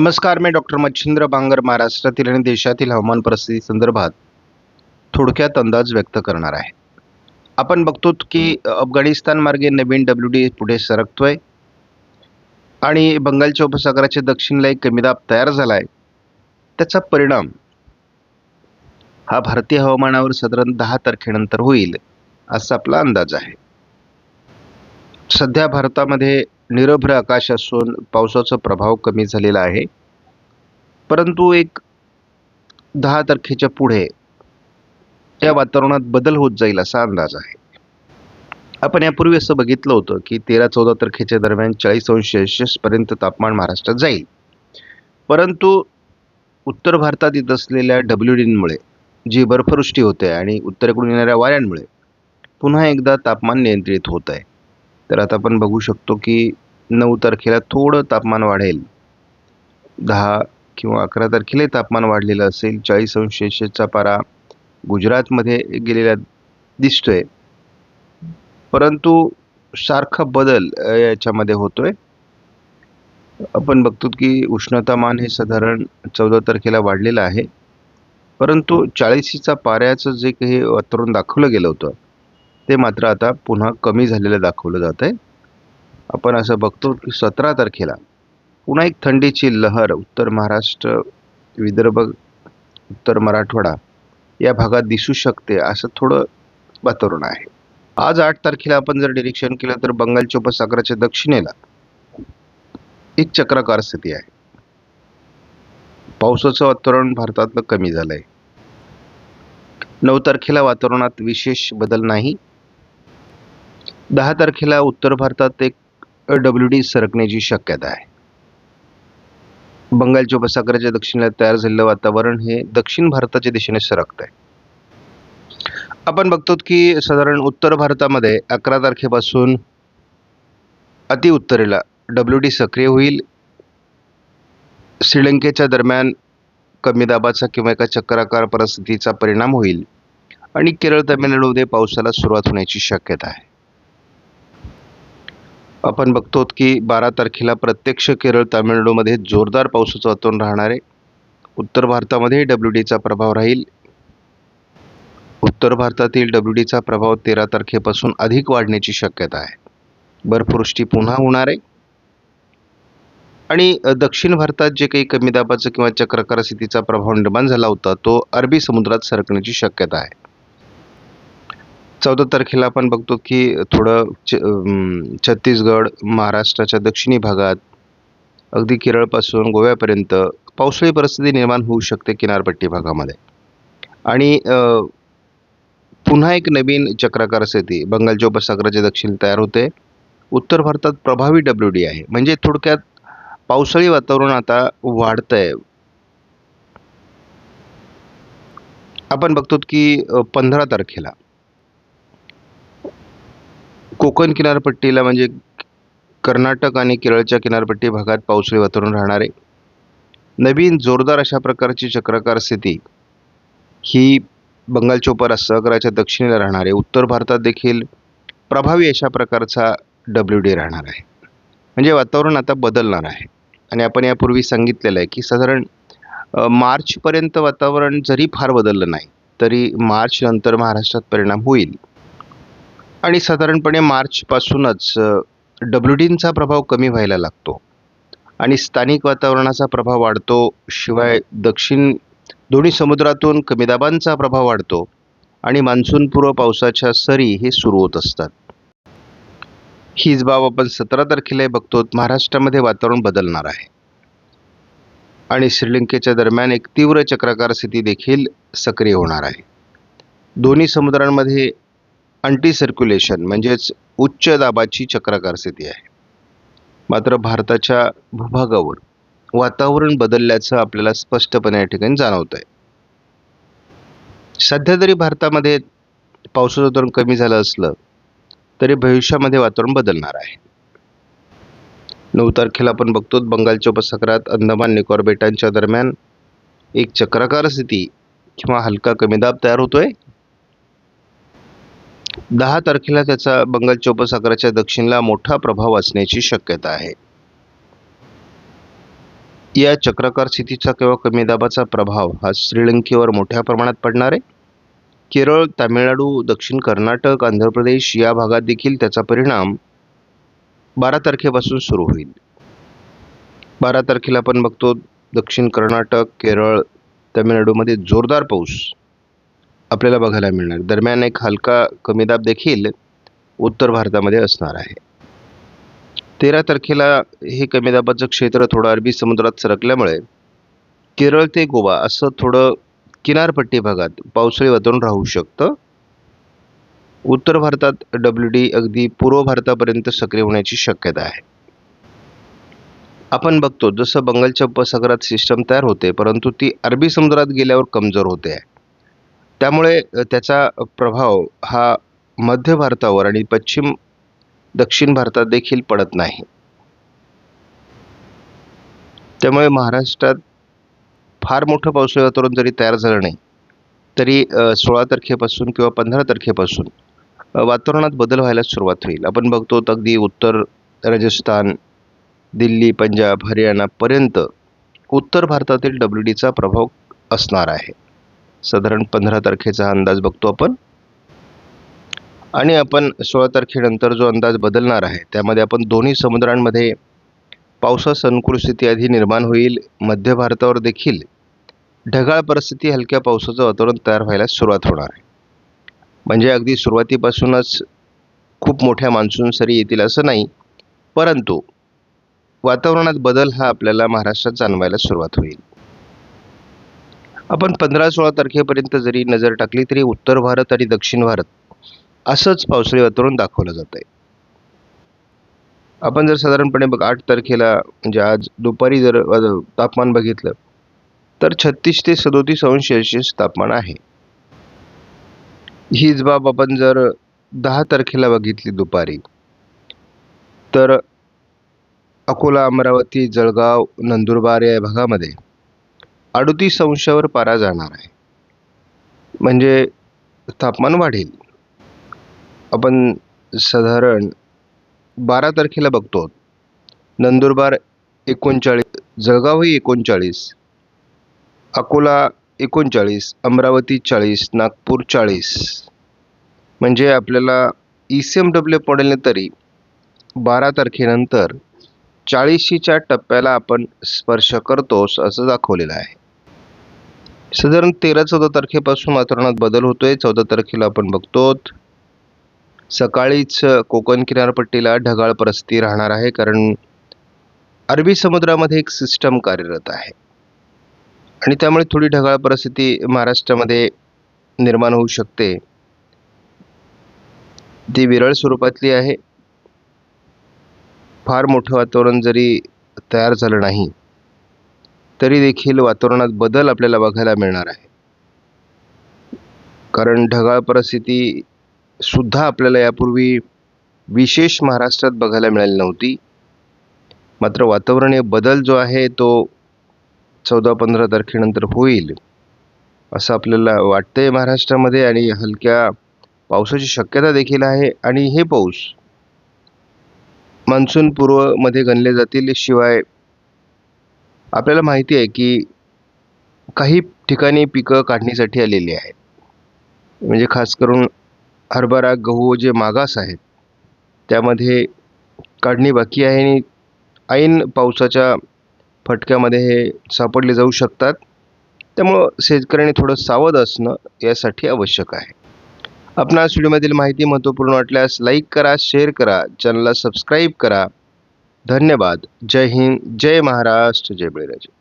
नमस्कार मी डॉक्टर मच्छिंद्र बांगर महाराष्ट्रातील आणि देशातील हवामान परिस्थिती संदर्भात थोडक्यात अंदाज व्यक्त करणार आहे. आपण बघतो की अफगाणिस्तान मार्गे नवीन डब्ल्यू डी पुढे सरकतोय आणि बंगालच्या उपसागराच्या दक्षिणला एक कमी दाब तयार झाला आहे त्याचा परिणाम हा भारतीय हवामानावर साधारण दहा तारखेनंतर होईल असा आपला अंदाज आहे. सध्या भारतामध्ये निरभ्र आकाश असून पावसाचा प्रभाव कमी झालेला आहे. परंतु एक दहा तारखेच्या पुढे त्या वातावरणात बदल होत जाईल असा अंदाज आहे. आपण यापूर्वी असं बघितलं होतं की तेरा चौदा तारखेच्या दरम्यान चाळीस अंश सेल्सिअसपर्यंत तापमान महाराष्ट्रात जाईल. परंतु उत्तर भारतात येत असलेल्या डब्ल्यू डीनमुळे जी बर्फवृष्टी होते आणि उत्तरेकडून येणाऱ्या वाऱ्यांमुळे पुन्हा एकदा तापमान नियंत्रित होत आहे. तर आता आपण बघू शकतो की नऊ तारखेला थोडं तापमान वाढेल. दहा किंवा अकरा तारखेलाही तापमान वाढलेलं असेल चाळीस अंशेचा पारा गुजरातमध्ये गेलेला दिसतोय. परंतु सारखा बदल याच्यामध्ये होतोय. आपण बघतो की उष्णतामान हे साधारण चौदा तारखेला वाढलेलं आहे. परंतु चाळीसीचा पाऱ्याचं जे काही वातावरण दाखवलं गेलं होतं ते मात्र आता पुन्हा कमी झालेलं दाखवलं जात आहे आपण असं बघतो की सतरा तारखेला पुन्हा एक थंडीची लहर उत्तर महाराष्ट्र विदर्भ उत्तर मराठवाडा या भागात दिसू शकते असं थोडं वातावरण आहे. आज आठ तारखेला आपण जर निरीक्षण केलं तर बंगालच्या उपसागराच्या दक्षिणेला एक चक्राकार स्थिती आहे. पावसाचं वातावरण भारतातलं कमी झालं आहे नऊ तारखेला वातावरणात विशेष बदल नाही. दहा तारखेला उत्तर भारतात एक डब्ल्यू डी सरकण्याची शक्यता आहे. बंगालच्या उपसागराच्या दक्षिणेला तयार झालेलं वातावरण हे दक्षिण भारताच्या दिशेने सरकत आहे आपण बघतो की साधारण उत्तर भारतामध्ये अकरा तारखेपासून अति उत्तरेला डब्ल्यू डी सक्रिय होईल. श्रीलंकेच्या दरम्यान कमी दाबाचा किंवा एका चक्राकार परिस्थितीचा परिणाम होईल. आणि केरळ तामिळनाडूमध्ये पावसाला सुरुवात होण्याची शक्यता आहे. आपण बघतो की बारा तारखेला प्रत्यक्ष केरळ तामिळनाडूमध्ये जोरदार पावसाचं वातावरण राहणार आहे. उत्तर भारतामध्ये डब्ल्यू डीचा प्रभाव राहील. उत्तर भारतातील डब्ल्यू डीचा प्रभाव तेरा तारखेपासून अधिक वाढण्याची शक्यता आहे. बर्फवृष्टी पुन्हा होणार आहे. आणि दक्षिण भारतात जे काही कमी दाबाचं किंवा चक्रकार स्थितीचा प्रभाव निर्माण झाला होता तो अरबी समुद्रात सरकण्याची शक्यता आहे. चौदा तारखेला आपण बघतो की थोडं च छत्तीसगड महाराष्ट्राच्या दक्षिणी भागात अगदी केरळपासून गोव्यापर्यंत पावसाळी परिस्थिती निर्माण होऊ शकते किनारपट्टी भागामध्ये. आणि पुन्हा एक नवीन चक्राकार स्थिती बंगालच्या उपसागराच्या दक्षिण तयार होते. उत्तर भारतात प्रभावी डब्ल्यू डी आहे. म्हणजे थोडक्यात पावसाळी वातावरण आता वाढतं आहे आपण बघतो की पंधरा तारखेला कोकण किनारपट्टीला म्हणजे कर्नाटक आणि केरळच्या किनारपट्टी भागात पावसाळी वातावरण राहणार आहे. नवीन जोरदार अशा प्रकारची चक्राकार स्थिती ही बंगालच्या उपसागराच्या दक्षिणेला राहणार आहे. उत्तर भारतात देखील प्रभावी अशा प्रकारचा डब्ल्यू डी राहणार आहे. म्हणजे वातावरण आता बदलणार आहे. आणि आपण यापूर्वी सांगितलेलं आहे की साधारण मार्चपर्यंत वातावरण जरी फार बदललं नाही तरी मार्चनंतर महाराष्ट्रात परिणाम होईल. आणि साधारणपणे मार्चपासूनच डब्ल्यू डींचा प्रभाव कमी व्हायला लागतो. आणि स्थानिक वातावरणाचा प्रभाव वाढतो शिवाय दक्षिण दोन्ही समुद्रातून कमी दाबांचा प्रभाव वाढतो आणि मान्सूनपूर्व पावसाच्या सरी हे सुरू होत असतात. हीच बाब आपण सतरा तारखेला बघतो महाराष्ट्रामध्ये वातावरण बदलणार आहे. आणि श्रीलंकेच्या दरम्यान एक तीव्र चक्राकार स्थिती देखील सक्रिय होणार आहे. दोन्ही समुद्रांमध्ये अँटी सर्क्युलेशन म्हणजेच उच्च दाबाची चक्राकार स्थिती आहे. मात्र भारताच्या भूभागावर वातावरण बदलल्याचं आपल्याला स्पष्टपणे या ठिकाणी जाणवत आहे सध्या जरी भारतामध्ये पावसाचं धोरण कमी झालं असलं तरी भविष्यामध्ये वातावरण बदलणार आहे. नऊ तारखेला आपण बघतो बंगालच्या उपसागरात अंदमान निकोबार बेटांच्या दरम्यान एक चक्राकार स्थिती किंवा हलका कमी दाब तयार होतोय. दहा तारखेला त्याचा बंगाल चोपसागराच्या दक्षिणला मोठा प्रभाव असण्याची शक्यता आहे. या चक्राकार स्थितीचा किंवा कमी दाबाचा प्रभाव हा श्रीलंकेवर मोठ्या प्रमाणात पडणार आहे. केरळ तामिळनाडू दक्षिण कर्नाटक आंध्र प्रदेश या भागात देखील त्याचा परिणाम बारा तारखेपासून सुरू होईल. बारा तारखेला आपण बघतो दक्षिण कर्नाटक केरळ तामिळनाडूमध्ये जोरदार पाऊस आपल्याला बघायला मिळणार. दरम्यान एक हलका कमीदाब देखील उत्तर भारतामध्ये असणार आहे. तेरा तारखेला हे कमीदाबाचं क्षेत्र थोडं अरबी समुद्रात सरकल्यामुळे केरळ ते गोवा असं थोडं किनारपट्टी भागात पावसाळी वातावरण राहू शकतं. उत्तर भारतात डब्ल्यू डी अगदी पूर्व भारतापर्यंत सक्रिय होण्याची शक्यता आहे. आपण बघतो जसं बंगालच्या उपसागरात सिस्टम तयार होते परंतु ती अरबी समुद्रात गेल्यावर कमजोर होते. आहे त्यामुळे त्याचा प्रभाव हा मध्य भारतावर आणि पश्चिम दक्षिण भारतात देखील पडत नाही. त्यामुळे महाराष्ट्रात फार मोठं पावसाळी वातावरण जरी तयार झालं नाही तरी सोळा तारखेपासून किंवा पंधरा तारखेपासून वातावरणात बदल व्हायला सुरुवात होईल. आपण बघतो अगदी उत्तर राजस्थान दिल्ली पंजाब हरियाणापर्यंत उत्तर भारतातील डब्ल्यू डीचा प्रभाव असणार आहे. साधारण पंधरा तारखेचा हा अंदाज बघतो आपण. आणि आपण सोळा तारखेनंतर जो अंदाज बदलणार आहे त्यामध्ये आपण दोन्ही समुद्रांमध्ये पावसास अनुकूल स्थिती आधी निर्माण होईल. मध्य भारतावर देखील ढगाळ परिस्थिती हलक्या पावसाचं वातावरण तयार व्हायला सुरुवात होणार आहे. म्हणजे अगदी सुरुवातीपासूनच खूप मोठ्या मान्सून सरी येतील असं नाही परंतु वातावरणात बदल हा आपल्याला महाराष्ट्रात जाणवायला सुरुवात होईल. आपण पंधरा सोळा तारखेपर्यंत जरी नजर टाकली तरी उत्तर भारत आणि दक्षिण भारत असंच पावसाळी वातावरण दाखवलं जात आहे. आपण जर साधारणपणे बघ आठ तारखेला म्हणजे आज दुपारी जर तापमान बघितलं तर छत्तीस ते सदोतीस अंश सेल्सिअस तापमान आहे. हीच बाब आपण जर दहा तारखेला बघितली दुपारी तर अकोला अमरावती जळगाव नंदुरबार या भागामध्ये अडतीस अंशावर पारा जाणार आहे. म्हणजे तापमान वाढेल. आपण साधारण बारा तारखेला बघतो. नंदुरबार एकोणचाळीस जळगावही एकोणचाळीस अकोला एकोणचाळीस अमरावती चाळीस नागपूर चाळीस. म्हणजे आपल्याला ई सी एम डब्ल्यू मॉडेलने तरी बारा तारखेनंतर चाळीशीच्या टप्प्याला आपण स्पर्श करतोस असं दाखवलेलं आहे. साधारण तेरा चौदा तारखेपासून वातावरणात बदल होतोय. चौदा तारखेला आपण बघतो सकाळीच कोकण किनारपट्टीला ढगाळ परिस्थिती राहणार आहे कारण अरबी समुद्रामध्ये एक सिस्टम कार्यरत आहे. आणि त्यामुळे थोडी ढगाळ परिस्थिती महाराष्ट्रामध्ये निर्माण होऊ शकते. ती विरळ स्वरूपातली आहे. फार मोठं वातावरण जरी तयार झालं नाही तरी देखील वातावरणात बदल आपल्याला बघायला मिळणार आहे. कारण ढगाळ परिस्थिती सुद्धा आपल्याला यापूर्वी विशेष महाराष्ट्रात बघायला मिळाली नव्हती. मात्र वातावरणीय बदल जो आहे तो चौदा पंधरा तारखेनंतर होईल असं आपल्याला वाटतंय महाराष्ट्रामध्ये आणि हलक्या पावसाची शक्यता देखील आहे. आणि हे पाऊस मान्सून पूर्वमध्ये गणले जातील शिवाय आपल्याला माहिती आहे की काही ठिकाणी पिकं काढणीसाठी आलेली आहेत. म्हणजे खास करून हरभरा गहू जे मागास आहेत त्यामध्ये काढणी बाकी आहे आणि ऐन पावसाच्या फटक्यामध्ये हे सापडले जाऊ शकतात. त्यामुळं शेतकऱ्यांनी थोडं सावध असणं यासाठी आवश्यक आहे. आपणास व्हिडिओमधील माहिती महत्त्वपूर्ण वाटल्यास लाईक करा शेअर करा चॅनलला सबस्क्राईब करा. ધન્યવાદ. જય હિન્દ. જય મહારાષ્ટ્ર. જય બળીરાજા.